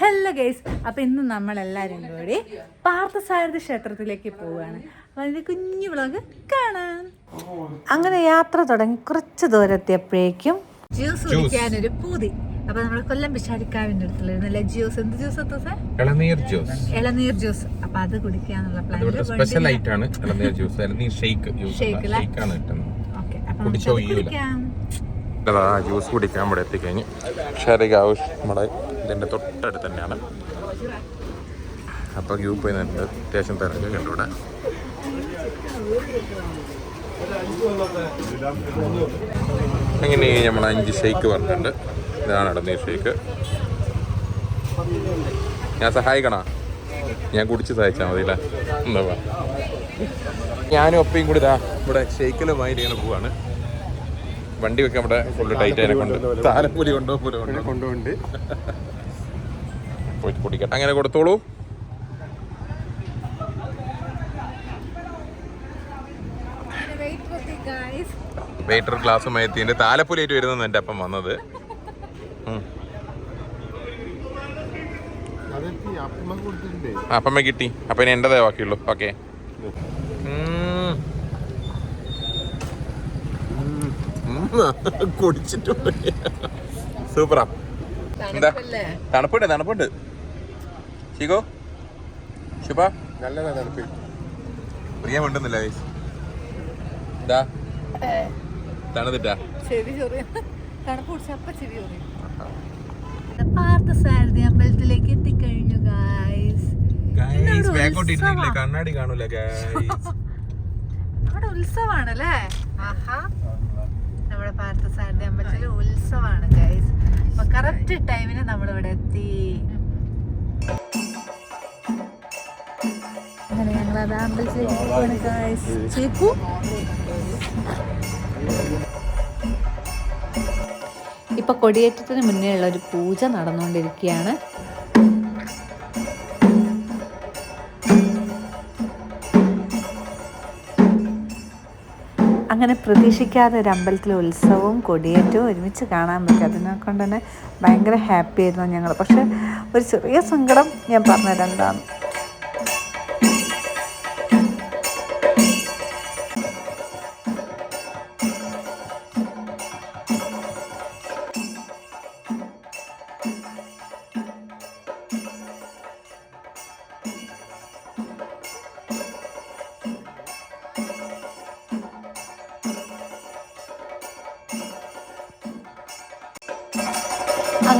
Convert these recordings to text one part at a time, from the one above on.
Hello guys അപ്പൊ ഇന്ന് നമ്മളെല്ലാവരും കൂടി പാർത്ഥസാരഥി ക്ഷേത്രത്തിലേക്ക് പോവുകയാണ്. അപ്പം അതിന്റെ കുഞ്ഞു വ്ളോഗ് കാണാം. അങ്ങനെ യാത്ര തുടങ്ങി കുറച്ച് ദൂരത്തിയപ്പോഴേക്കും ജ്യൂസ് കുടിക്കാനൊരു പൂതി. അപ്പൊ നമ്മൾ കൊല്ലം പിശാരിക്കാവിന്റെ അടുത്തുള്ള ജ്യൂസ് എന്ത് ജ്യൂസ് ഇളനീർ ജ്യൂസ് ഇളനീർ ജ്യൂസ് അപ്പൊ അത് കുടിക്കാന്നുള്ള പ്ലാൻ സ്പെഷ്യൽ ആണ് ഇളനീർ ജ്യൂസ് ഇളനീർ ഷേക്ക്? ഷെയ്ക്ക് ആണ് കിട്ടുന്നത് അപ്പൊ കുടിച്ചോ നമുക്കത് ഇയ്യൂല. കുടിക്കാം അതാ ജ്യൂസ് കുടിക്കാൻ ഇവിടെ എത്തിക്കഴിഞ്ഞ്. ഷെറിഗാവ് നമ്മുടെ ഇതിന്റെ തൊട്ടടുത്ത് തന്നെയാണ്. അപ്പൊ ഗ്രൂപ്പ് ചെയ്യുന്നുണ്ട് അത്യാവശ്യം തിരക്കൊക്കെ ഉണ്ട് ഇവിടെ. അങ്ങനെ നമ്മൾ അഞ്ച് ഷെയ്ക്ക് പറഞ്ഞിട്ടുണ്ട്. ഇതാണ് ഇളനീർ ഷെയ്ക്ക്. ഞാൻ സഹായിക്കണോ? ഞാൻ കുടിച്ച് സഹായിച്ചാൽ മതി അല്ലേ? എന്താ ഞാനും ഒപ്പയും കൂടി ഇതാ ഇവിടെ ഷെയ്ക്കലുമായിട്ട് ഇങ്ങനെ പോവാണ്. വണ്ടി വെക്കാൻ ഇവിടെ ഫുള്ള് ടൈറ്റ് അതിനെ കൊണ്ട് താലപ്പൊലി കൊണ്ടോ പോലെ കൊണ്ടോ. കൊണ്ടുകൊണ്ട് പോയിട്ട് കുടിക്കട്ടെ അങ്ങനെ കൊടുത്തോളൂ. വെയിറ്റർ ഗ്ലാസ്സുമായി എത്തിന്റെ താലപ്പൊലിയായിട്ട് വരുന്ന എന്റെ അപ്പം വന്നത്. അപ്പം കിട്ടി. അപ്പം ഇനി എന്റെതേ ബാക്കിയുള്ളൂ. ഓക്കെ. കുടിച്ചിട്ട് സൂപ്പറാ. എന്താ? തണുപ്പുണ്ട് തണുപ്പുണ്ട്. ശിഖോ ശുഭ? നല്ലതാ തണുപ്പ്. പ്രിയ മിണ്ടുന്നില്ല എന്താ? ഇതാ തണുത്തിട്ടാ? പാർത്ഥസാരഥി അമ്പലത്തിലേക്ക് എത്തിക്കഴിഞ്ഞു ഗായ്സ് കണ്ണാടി കാണൂല. അവിടെ ഉത്സവാണല്ലേ? ആഹാ. നമ്മുടെ പാർത്ഥസാരഥി അമ്പലത്തിലെ ഉത്സവമാണ് ഗൈസ് അപ്പൊ കറക്റ്റ് ടൈമിന് നമ്മൾ ഇവിടെ എത്തി ഇപ്പൊ കൊടിയേറ്റത്തിന് മുന്നേ ഉള്ള ഒരു പൂജ നടന്നുകൊണ്ടിരിക്കുകയാണ്. അങ്ങനെ പ്രതീക്ഷിക്കാതെ ഒരു അമ്പലത്തിലെ ഉത്സവവും കൊടിയേറ്റവും ഒരുമിച്ച് കാണാൻ പറ്റും. അതിനെ കൊണ്ട് തന്നെ ഭയങ്കര ഹാപ്പി ആയിരുന്നു ഞങ്ങൾ. പക്ഷെ ഒരു ചെറിയ സങ്കടം ഞാൻ പറഞ്ഞുതരാം. എന്താണ്?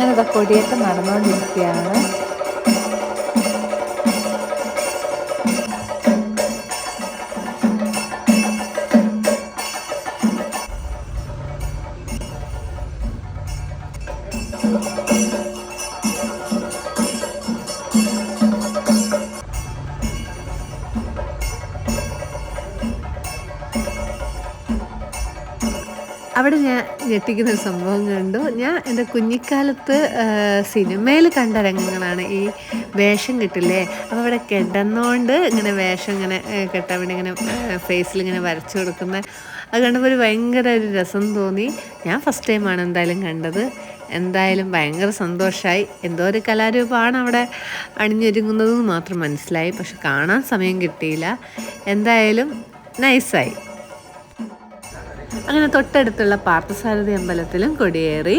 അങ്ങനെ ഇതാ കൊടിയേറ്റം നടന്നുകൊണ്ടിരിക്കുകയാണ് അവിടെ ഞാൻ ഞെട്ടിക്കുന്ന ഒരു സംഭവം കണ്ടു. ഞാൻ എന്റെ കുഞ്ഞിക്കാലത്ത് സിനിമയിൽ കണ്ട രംഗങ്ങളാണ് ഈ വേഷം കിട്ടില്ലേ? അപ്പോൾ അവിടെ കിടന്നുകൊണ്ട് ഇങ്ങനെ വേഷം ഇങ്ങനെ കെട്ടാൻ വേണ്ടി ഇങ്ങനെ ഫേസിൽ ഇങ്ങനെ വരച്ചു കൊടുക്കുന്ന അത് കണ്ടപ്പോൾ ഒരു ഭയങ്കര ഒരു രസം തോന്നി. ഞാൻ ഫസ്റ്റ് ടൈമാണ് എന്തായാലും കണ്ടത്. എന്തായാലും ഭയങ്കര സന്തോഷമായി എന്തോ ഒരു കലാരൂപമാണ് അവിടെ അണിഞ്ഞൊരുങ്ങുന്നതെന്ന് മാത്രം മനസ്സിലായി. പക്ഷെ കാണാൻ സമയം കിട്ടിയില്ല. എന്തായാലും നൈസായി അങ്ങനെ തൊട്ടടുത്തുള്ള പാർത്ഥസാരഥി അമ്പലത്തിലും കൊടിയേറി.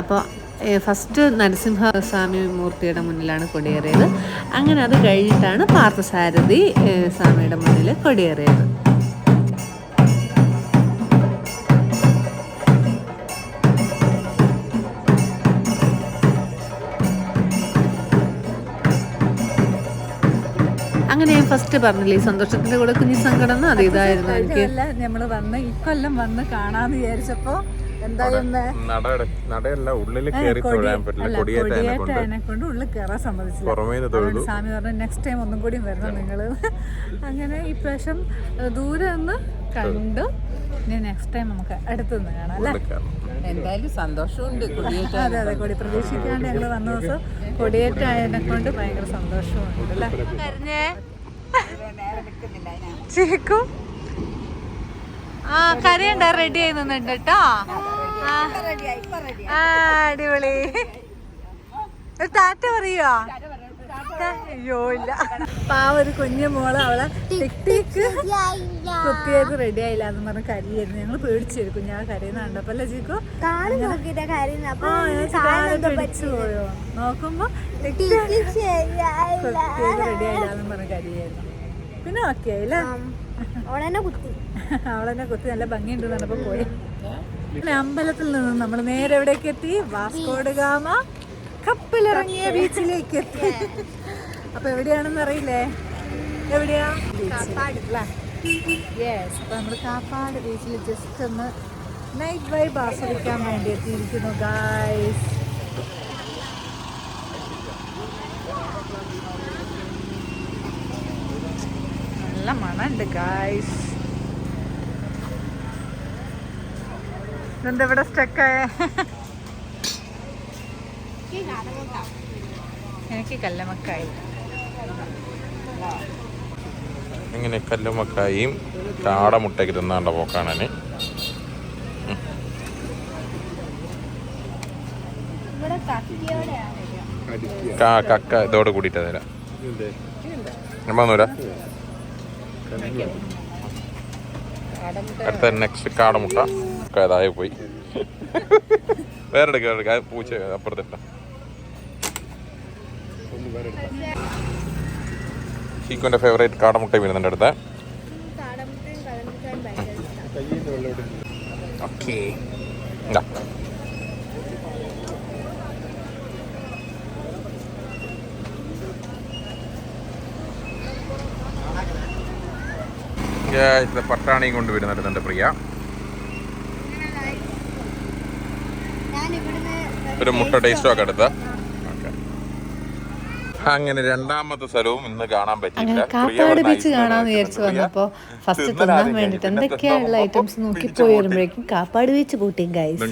അപ്പോൾ ഫസ്റ്റ് നരസിംഹസ്വാമി മൂർത്തിയുടെ മുന്നിലാണ് കൊടിയേറിയത്. അങ്ങനെ അത് കഴിഞ്ഞിട്ടാണ് പാർത്ഥസാരഥി സ്വാമിയുടെ മുന്നിൽ കൊടിയേറിയത്. ഞാൻ ഫസ്റ്റ് പറഞ്ഞില്ലേ ഈ സന്തോഷത്തിന്റെ കൂടെ കുഞ്ഞു സങ്കടം എന്ന് അത് ഇതായിരുന്നു എനിക്ക്. നമ്മൾ വന്ന് ഇക്കൊല്ലം വന്ന് കാണാന്ന് വിചാരിച്ചപ്പോ നട നടയല്ല ഉള്ളിൽ കയറി തൊഴാൻ പറ്റില്ല കൊടിയേറ്റ കൊണ്ട്. അതിനെ കൊണ്ട് ഉള്ളിൽ കയറാൻ സമ്മതിച്ചില്ല. സ്വാമി പറഞ്ഞു നെക്സ്റ്റ് ടൈം ഒന്നും കൂടി വരണം നിങ്ങൾ. അങ്ങനെ ഇപ്രാവശ്യം ദൂരെ നിന്ന് കണ്ടു ഇനി നെക്സ്റ്റ് ടൈം നമുക്ക് അടുത്തുനിന്ന് കാണാം അല്ലേ? എന്തായാലും സന്തോഷമുണ്ട് അതെ അതെ കൊടി പ്രതീക്ഷിക്കാണ്ട് ഞങ്ങൾ വന്ന ദിവസം കൊടിയേറ്റായതിനെ കൊണ്ട് ഭയങ്കര സന്തോഷമുണ്ട് അല്ലേ? ചേക്കു? ആ കറിയുണ്ട റെഡി ആയി നിന്നുണ്ട് കേട്ടോ. ആ, അടിപൊളി. താറ്റ പറയോ? അയ്യോ ഇല്ല പാവ ഒരു കുഞ്ഞു മോൾ അവളെ ടിക്ടിക്ക് കുത്തിയത് റെഡി ആയില്ല എന്ന് പറഞ്ഞ് കരിയായിരുന്നു ഞങ്ങൾ പേടിച്ചു കുഞ്ഞാ കരയുന്ന. കണ്ടപ്പോ അല്ലേ അപ്പൊ കാലൊക്കെ പിടിച്ചു പോയോ? നോക്കുമ്പോ കുത്തിയത് റെഡി ആയില്ല എന്ന് പറഞ്ഞ കരിയായിരുന്നു പിന്നെ ഓക്കെ ആയില്ലേ? ഉടനെ കുത്തി. അവളെന്നെ കുത്തി നല്ല ഭംഗിയുണ്ട് നടപ്പോ പോയി. പിന്നെ അമ്പലത്തിൽ നിന്ന് നമ്മൾ നേരെ എവിടേക്ക് എത്തി? വാസ്കോട് ഗാമ കപ്പലിറങ്ങിയ ബീച്ചിലേക്ക് എത്തി. അപ്പൊ എവിടെയാണെന്ന് അറിയില്ലേ? എവിടെയാ? യെസ് അപ്പൊ നമ്മൾ കാപ്പാട് ബീച്ചിൽ ജസ്റ്റ് ഒന്ന് നൈറ്റ് വൈബ് ആസ്വദിക്കാൻ വേണ്ടി എത്തിയിരിക്കുന്നു ഗായ്സ് നല്ല മണമുണ്ട് ഗായ്സ് ഇതെന്താ ഇവിടെ സ്റ്റക്കായ എനിക്ക് കല്ലമക്കായി ഇങ്ങനെ കല്ലുമക്കായും കാടമുട്ടയ്ക്ക് തിന്നാണ്ട കാ കക്ക ഇതോട് കൂടിയിട്ട് തരാം. അടുത്ത നെക്സ്റ്റ് കാടമുട്ട ഒക്കെ അതായി പോയി. വേറെ എടുക്കാം പൂച്ച അപ്പുറത്തിട്ട. ഷീക്കോന്റെ ഫേവറേറ്റ് കാടമുട്ട വരുന്നുണ്ട് അടുത്ത. ഓക്കെ. പട്ടാണിയും കൊണ്ട് വരുന്നുണ്ട് എന്റെ പ്രിയ ഒരു മുട്ട ടേസ്റ്റും ഒക്കെ എടുത്ത. അങ്ങനെ രണ്ടാമത്തെ സ്ഥലവും ഇന്ന് കാണാൻ പറ്റില്ല കാപ്പാട് ബീച്ച് കാണാന്ന് വിചാരിച്ചു വന്നപ്പോ ഫസ്റ്റ് തിന്നാൻ വേണ്ടിട്ട് എന്തൊക്കെയാണുള്ള ഐറ്റംസ് നോക്കി പോയി. വരുമ്പോഴേക്കും കാപ്പാട് ബീച്ച് കൂട്ടി ഗൈസ്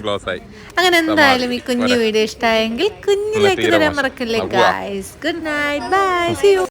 അങ്ങനെ എന്തായാലും ഈ കുഞ്ഞു വീഡിയോ ഇഷ്ടമായെങ്കിൽ കുഞ്ഞിലേക്ക് തീരെ തരാൻ മറക്കല്ലേ മറക്കില്ലേ guys good night bye see you